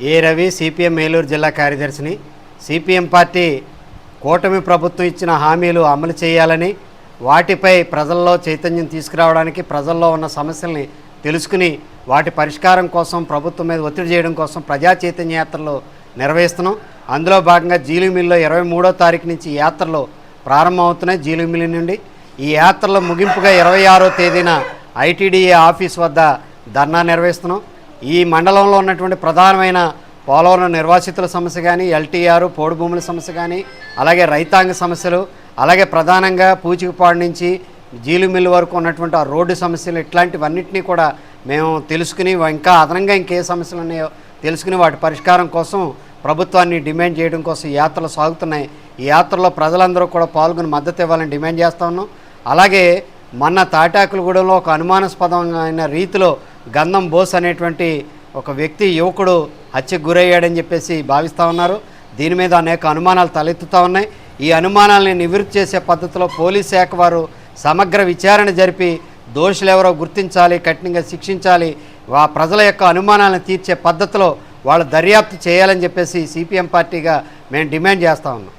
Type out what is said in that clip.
ఏ Ravi CPM Eluru జిల్లా కార్యదర్శిని. CPM party కూటమి ప్రభుత్వం ఇచ్చిన హామీలు అమలు చేయాలని వాటిపై ప్రజల్లో చైతన్యం తీసుకురావడానికి ప్రజల్లో ఉన్న సమస్యల్ని తెలుసుకుని వాటి పరిష్కారం కోసం ప్రభుత్వం మీద ఒత్తిడి చేయడం కోసం ప్రజా చైతన్య యాత్రలు నిర్వహిస్తున్నాం. అందులో భాగంగా జీలిమిల్లో ఇరవై మూడో తారీఖు నుంచి యాత్రలు ప్రారంభమవుతున్నాయి జీలిమిల్లి నుండి. ఈ యాత్రలో ముగింపుగా ఇరవై ఆరో తేదీన ఐటీడీఏ ఆఫీస్ వద్ద ధర్నా నిర్వహిస్తున్నాం. ఈ మండలంలో ఉన్నటువంటి ప్రధానమైన పోలవరం నిర్వాసితుల సమస్య కానీ ఎల్టీఆర్ పోడు భూముల సమస్య కానీ అలాగే రైతాంగ సమస్యలు అలాగే ప్రధానంగా పూచికపాడు నుంచి జీలుమిల్లు వరకు ఉన్నటువంటి ఆ రోడ్డు సమస్యలు ఇట్లాంటివన్నింటినీ కూడా మేము తెలుసుకుని ఇంకా అదనంగా ఇంకే సమస్యలు ఉన్నాయో తెలుసుకుని వాటి పరిష్కారం కోసం ప్రభుత్వాన్ని డిమాండ్ చేయడం కోసం యాత్రలు సాగుతున్నాయి. ఈ యాత్రలో ప్రజలందరూ కూడా పాల్గొని మద్దతు ఇవ్వాలని డిమాండ్ చేస్తా ఉన్నాం. అలాగే మొన్న తాటాకులగూడెంలో ఒక అనుమానాస్పదమైన రీతిలో గంధం బోస్ అనేటువంటి ఒక వ్యక్తి యువకుడు హత్యకు గురయ్యాడని చెప్పేసి భావిస్తూ ఉన్నారు. దీని మీద అనేక అనుమానాలు తలెత్తుతూ ఉన్నాయి. ఈ అనుమానాలని నివృత్తి చేసే పద్ధతిలో పోలీస్ శాఖ వారు సమగ్ర విచారణ జరిపి దోషులు ఎవరో గుర్తించాలి కఠినంగా శిక్షించాలి ఆ ప్రజల యొక్క అనుమానాలను తీర్చే పద్ధతిలో వాళ్ళు దర్యాప్తు చేయాలని చెప్పేసి సిపిఎం పార్టీగా మేము డిమాండ్ చేస్తూ ఉన్నాం.